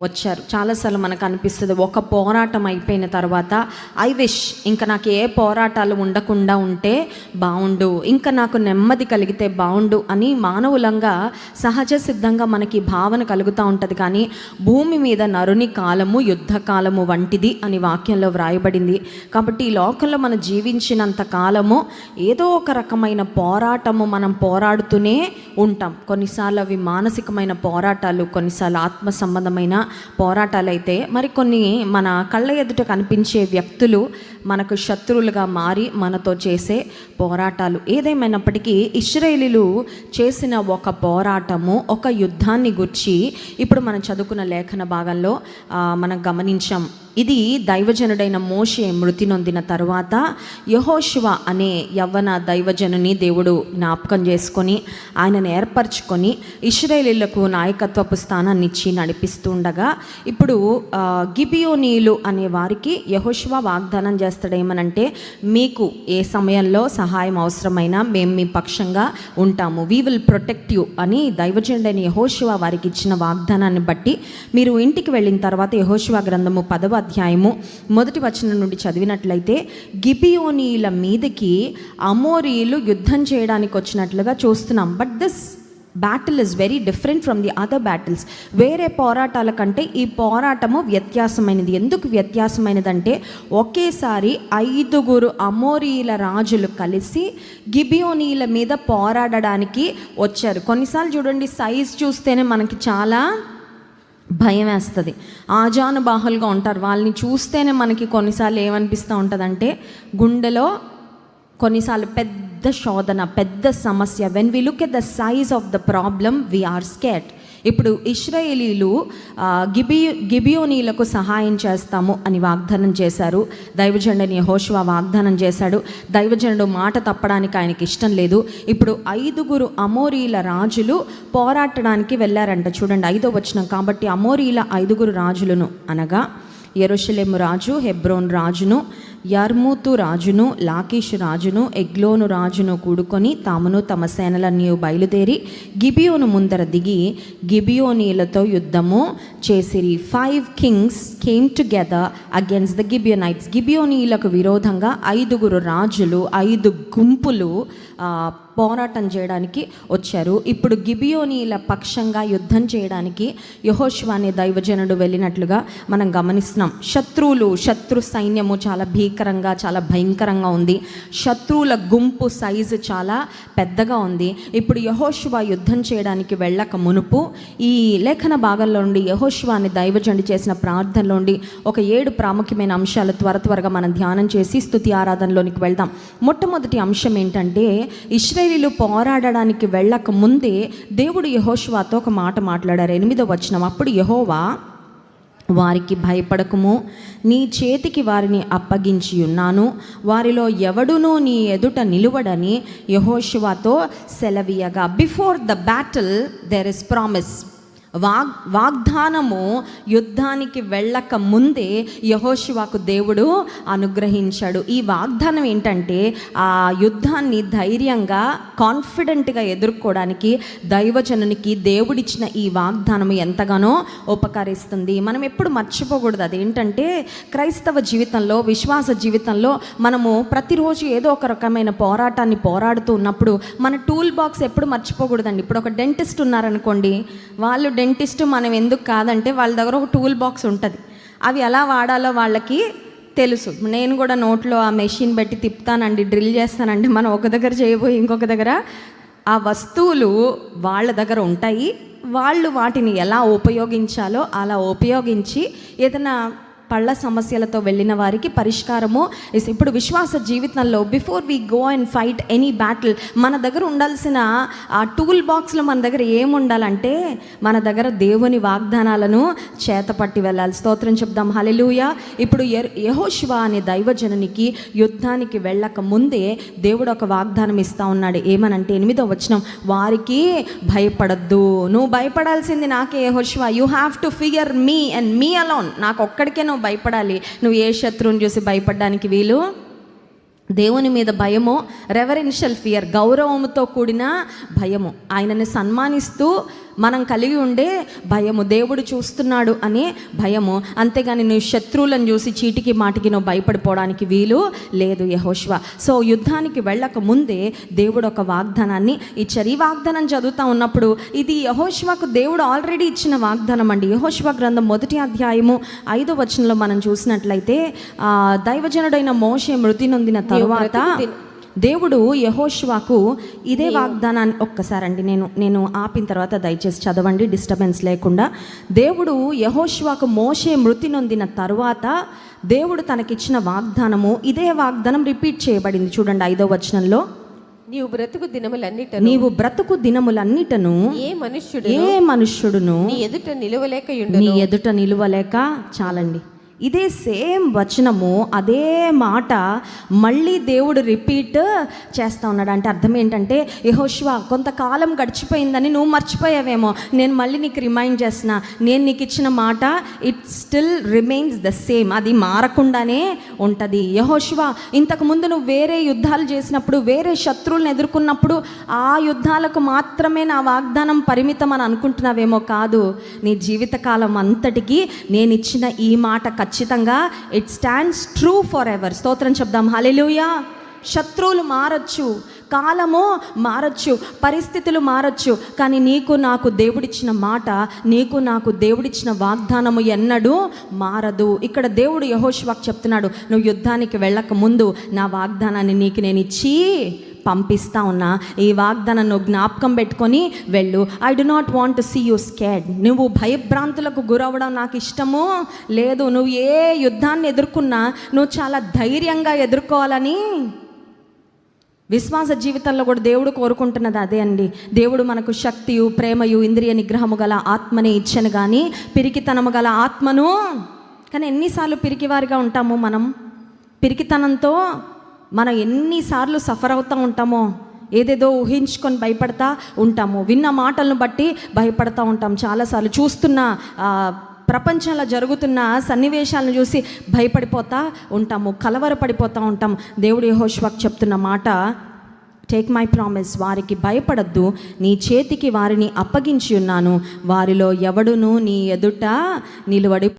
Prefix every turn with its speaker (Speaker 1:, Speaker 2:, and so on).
Speaker 1: వచ్చారు. చాలాసార్లు మనకు అనిపిస్తుంది ఒక పోరాటం అయిపోయిన తర్వాత ఐ విష్ ఇంకా నాకు ఏ పోరాటాలు ఉండకుండా ఉంటే బాగుండు ఇంకా నాకు నెమ్మది కలిగితే బాగుండు అని మానవులంగా సహజ సిద్ధంగా మనకి భావన కలుగుతూ ఉంటుంది. కానీ భూమి మీద నరుని కాలము యుద్ధ కాలము వంటిది అని వాక్యంలో వ్రాయబడింది. కాబట్టి ఈ లోకంలో మనం జీవించినంత కాలము ఏదో ఒక రకమైన పోరాటము మనం పోరాడుతూనే ఉంటాం. కొన్నిసార్లు అవి మానసికమైన పోరాటాలు కొన్నిసార్లు ఆత్మ సంబంధమైన పోరాటాలు అయితే మరి కొన్ని మన కళ్ళ ఎదుట కనిపించే వ్యక్తులు మనకు శత్రువులుగా మారి మనతో చేసే పోరాటాలు. ఏదేమైనప్పటికీ ఇస్రాయేలీలు చేసిన ఒక పోరాటము ఒక యుద్ధాన్ని గుర్చి ఇప్పుడు మనం చదువుకున్న లేఖన భాగంలో మనం గమనించాం. ఇది దైవజనుడైన మోషే మృతి నొందిన తర్వాత యహోశివ అనే యవ్వన దైవజనుని దేవుడు జ్ఞాపకం చేసుకొని ఆయనను ఏర్పరచుకొని ఇస్రాయేలీలకు నాయకత్వపు స్థానాన్ని ఇచ్చి నడిపిస్తుండగా ఇప్పుడు గిబియోనీలు అనే వారికి యహోశివ వాగ్దానం చేస్తాడేమనంటే మీకు ఏ సమయంలో సహాయం అవసరమైనా మేము మీ పక్షంగా ఉంటాము. వీ విల్ ప్రొటెక్ట్ యూ అని దైవజనుడైన యహోశివ వారికి ఇచ్చిన వాగ్దానాన్ని బట్టి మీరు ఇంటికి వెళ్ళిన తర్వాత యహోశివ గ్రంథము పదవ అధ్యాయము మొదటి వచనం నుండి చదివినట్లయితే గిబియోనీల మీదకి అమోరీలు యుద్ధం చేయడానికి వచ్చినట్లుగా చూస్తున్నాం. But this battle is very different from the other battles వేరే పోరాటాల కంటే ఈ పోరాటము వ్యత్యాసమైనది. ఎందుకు వ్యత్యాసమైనదంటే ఒకేసారి ఐదుగురు అమోరీల రాజులు కలిసి గిబియోనీల మీద పోరాడడానికి వచ్చారు. కొన్నిసార్లు చూడండి సైజ్ చూస్తేనే మనకి చాలా భయం వేస్తుంది ఆజానుబాహులుగా ఉంటారు. వాళ్ళని చూస్తేనే మనకి కొన్నిసార్లు ఏమనిపిస్తూ ఉంటుందంటే గుండెలో కొన్నిసార్లు పెద్ద శోధన పెద్ద సమస్య. When we look at the size of the problem we are scared ఇప్పుడు ఇస్రాయేలీలు గిబియో గిబి గిబియోనీలకు సహాయం చేస్తాము అని వాగ్దానం చేశారు. దైవజనుడిని యెహోషువ వాగ్దానం చేశాడు. దైవజనుడు మాట తప్పడానికి ఆయనకి ఇష్టం లేదు. ఇప్పుడు ఐదుగురు అమోరీల రాజులు పోరాటడానికి వెళ్ళారంట. చూడండి ఐదో వచనం. కాబట్టి అమోరీల ఐదుగురు రాజులను అనగా ఎరుషలేము రాజు హెబ్రోన్ రాజును యర్మూతు రాజును లాకీష్ రాజును ఎగ్లోను రాజును కూడుకొని తామును తమ సేనలన్నీ బయలుదేరి గిబియోను ముందర దిగి గిబియోనీలతో యుద్ధము చేసిరి. Five kings came together against the Gibeonites గిబియోనీలకు విరోధంగా ఐదుగురు రాజులు ఐదు గుంపులు పోరాటం చేయడానికి వచ్చారు. ఇప్పుడు గిబియోనీల పక్షంగా యుద్ధం చేయడానికి యహోష్వా అనే దైవజనుడు వెళ్ళినట్లుగా మనం గమనిస్తున్నాం. శత్రువులు శత్రు సైన్యము చాలా భీకరంగా చాలా భయంకరంగా ఉంది. శత్రువుల గుంపు సైజు చాలా పెద్దగా ఉంది. ఇప్పుడు యహోష్వా యుద్ధం చేయడానికి వెళ్ళక మునుపు ఈ లేఖన భాగంలో నుండి యహోష్వా అనే దైవజనుడు చేసిన ప్రార్థనలో నుండి ఒక ఏడు ప్రాముఖ్యమైన అంశాలు త్వర త్వరగా మనం ధ్యానం చేసి స్తుతి ఆరాధనలోనికి వెళ్దాం. మొట్టమొదటి అంశం ఏంటంటే ఇస్రాయేలీలు పోరాడడానికి వెళ్ళక ముందే దేవుడు యహోష్వాతో ఒక మాట మాట్లాడారు. ఎనిమిదో వచనం. అప్పుడు యహోవా వారికి భయపడకుము. నీ చేతికి వారిని అప్పగించి ఉన్నాను. వారిలో ఎవడునూ నీ ఎదుట నిలువడని యహోశివాతో సెలవీయగా. Before the battle there is promise వాగ్ వాగ్దానము యుద్ధానికి వెళ్ళక ముందే యహోశివాకు దేవుడు అనుగ్రహించాడు. ఈ వాగ్దానం ఏంటంటే ఆ యుద్ధాన్ని ధైర్యంగా కాన్ఫిడెంట్గా ఎదుర్కోవడానికి దైవజనునికి దేవుడిచ్చిన ఈ వాగ్దానం ఎంతగానో ఉపకరిస్తుంది. మనం ఎప్పుడు మర్చిపోకూడదు. అదేంటంటే క్రైస్తవ జీవితంలో విశ్వాస జీవితంలో మనము ప్రతిరోజు ఏదో ఒక రకమైన పోరాటాన్ని పోరాడుతూ ఉన్నప్పుడు మన టూల్ బాక్స్ ఎప్పుడు మర్చిపోకూడదండి. ఇప్పుడు ఒక డెంటిస్ట్ ఉన్నారనుకోండి వాళ్ళు డెంటిస్ట్ మనం ఎందుకు కాదంటే వాళ్ళ దగ్గర ఒక టూల్ బాక్స్ ఉంటుంది. అవి ఎలా వాడాలో వాళ్ళకి తెలుసు. నేను కూడా నోట్లో ఆ మెషిన్ పెట్టి తిప్పుతానండి డ్రిల్ చేస్తానండి. మనం ఒక దగ్గర చేయబోయి ఇంకొక దగ్గర. ఆ వస్తువులు వాళ్ళ దగ్గర ఉంటాయి. వాళ్ళు వాటిని ఎలా ఉపయోగించాలో అలా ఉపయోగించి ఏదైనా పళ్ళ సమస్యలతో వెళ్ళిన వారికి పరిష్కారము. ఇస్ ఇప్పుడు విశ్వాస జీవితంలో before we go and fight any battle మన దగ్గర ఉండాల్సిన ఆ టూల్ బాక్స్లో మన దగ్గర ఏముండాలంటే మన దగ్గర దేవుని వాగ్దానాలను చేతపట్టి వెళ్ళాలి. స్తోత్రం చెప్దాం. హలెలూయ ఇప్పుడు ఎర్- అనే దైవజనునికి యుద్ధానికి వెళ్ళక ముందే దేవుడు ఒక వాగ్దానం ఇస్తా ఉన్నాడు. ఏమనంటే ఎనిమిదో వచనం వారికి భయపడద్దు. నువ్వు భయపడాల్సింది నాకే యహోశివ you have to fear me and me alone నాకు ఒక్కడికే నువ్వు భయపడాలి. నువ్వు ఏ శత్రువుని చూసి భయపడడానికి వీలు? దేవుని మీద భయము రెవరెన్షియల్ ఫియర్ గౌరవముతో కూడిన భయము. ఆయనని సన్మానిస్తూ మనం కలిగి ఉండే భయము. దేవుడు చూస్తున్నాడు అనే భయము. అంతేగాని నువ్వు శత్రువులను చూసి చీటికి మాటికి నువ్వు భయపడిపోవడానికి వీలు లేదు యహోష్వ. సో యుద్ధానికి వెళ్ళక ముందే దేవుడు ఒక వాగ్దానాన్ని ఇచ్చారు. ఈ వాగ్దానం చదువుతా ఉన్నప్పుడు ఇది యహోష్వకు దేవుడు ఆల్రెడీ ఇచ్చిన వాగ్దానం అండి. యహోష్వ గ్రంథం మొదటి అధ్యాయము ఐదో వచనంలో మనం చూసినట్లయితే దైవజనుడైన మోషే మృతి నొందిన తరువాత దేవుడు యహోష్వాకు ఇదే వాగ్దానాన్ని ఒక్కసారండి నేను నేను ఆపిన తర్వాత దయచేసి చదవండి డిస్టర్బెన్స్ లేకుండా. దేవుడు యహోష్వాకు మోషే మృతి నొందిన తరువాత దేవుడు తనకిచ్చిన వాగ్దానము ఇదే వాగ్దానం రిపీట్ చేయబడింది చూడండి ఐదో వచనంలో.
Speaker 2: నీవు బ్రతుకు దినములన్నిట
Speaker 1: నీవు బ్రతుకు దినములన్నిటను
Speaker 2: ఏ మనుష్యుడు
Speaker 1: ఏ మనుష్యుడును
Speaker 2: నీ ఎదుట నిలవలేకయుండు
Speaker 1: నీ ఎదుట నిలువలేక చాలండి. ఇదే సేమ్ వచనము అదే మాట మళ్ళీ దేవుడు రిపీట్ చేస్తా ఉన్నాడు. అంటే అర్థం ఏంటంటే యహోష్వా కొంతకాలం గడిచిపోయిందని నువ్వు మర్చిపోయావేమో. నేను మళ్ళీ నీకు రిమైండ్ చేసిన నేను నీకు ఇచ్చిన మాట it still remains the same అది మారకుండానే ఉంటుంది. యహోష్వా ఇంతకుముందు నువ్వు వేరే యుద్ధాలు చేసినప్పుడు వేరే శత్రువులను ఎదుర్కొన్నప్పుడు ఆ యుద్ధాలకు మాత్రమే నా వాగ్దానం పరిమితం అని అనుకుంటున్నావేమో కాదు. నీ జీవితకాలం అంతటికి నేను ఇచ్చిన ఈ మాట ఖచ్చితంగా it stands true for ever స్తోత్రం చెప్దాం. హలెలుయా శత్రువులు మారచ్చు. కాలము మారచ్చు పరిస్థితులు మారచ్చు కానీ నీకు నాకు దేవుడిచ్చిన మాట నీకు నాకు దేవుడిచ్చిన వాగ్దానము ఎన్నడూ మారదు. ఇక్కడ దేవుడు యహోష్వాక్ చెప్తున్నాడు నువ్వు యుద్ధానికి వెళ్ళక ముందు నా వాగ్దానాన్ని నీకు నేను ఇచ్చి పంపిస్తా ఉన్నా. ఈ వాగ్దానం నువ్వు జ్ఞాపకం పెట్టుకొని వెళ్ళు. I do not want to see you scared నువ్వు భయభ్రాంతులకు గురవడం నాకు ఇష్టము లేదు. నువ్వు ఏ యుద్ధాన్ని ఎదుర్కొన్నా నువ్వు చాలా ధైర్యంగా ఎదుర్కోవాలని విశ్వాస జీవితంలో కూడా దేవుడు కోరుకుంటున్నది అదే అండి. దేవుడు మనకు శక్తియు ప్రేమయు ఇంద్రియ నిగ్రహము గల ఆత్మని ఇచ్చను కానీ పిరికితనము గల ఆత్మను కానీ ఎన్నిసార్లు పిరికివారిగా ఉంటాము మనం? పిరికితనంతో మనం ఎన్నిసార్లు సఫర్ అవుతూ ఉంటామో? ఏదేదో ఊహించుకొని భయపడతా ఉంటాము? విన్న మాటలను బట్టి భయపడతా ఉంటాం. చాలాసార్లు చూస్తున్న ప్రపంచంలో జరుగుతున్న సన్నివేశాలను చూసి భయపడిపోతా ఉంటాము కలవరపడిపోతూ ఉంటాం దేవుడు యెహోషువకు చెప్తున్న మాట టేక్ మై ప్రామిస్ వారికి భయపడద్దు. నీ చేతికి వారిని అప్పగించి ఉన్నాను. వారిలో ఎవడును నీ ఎదుట నిలువడి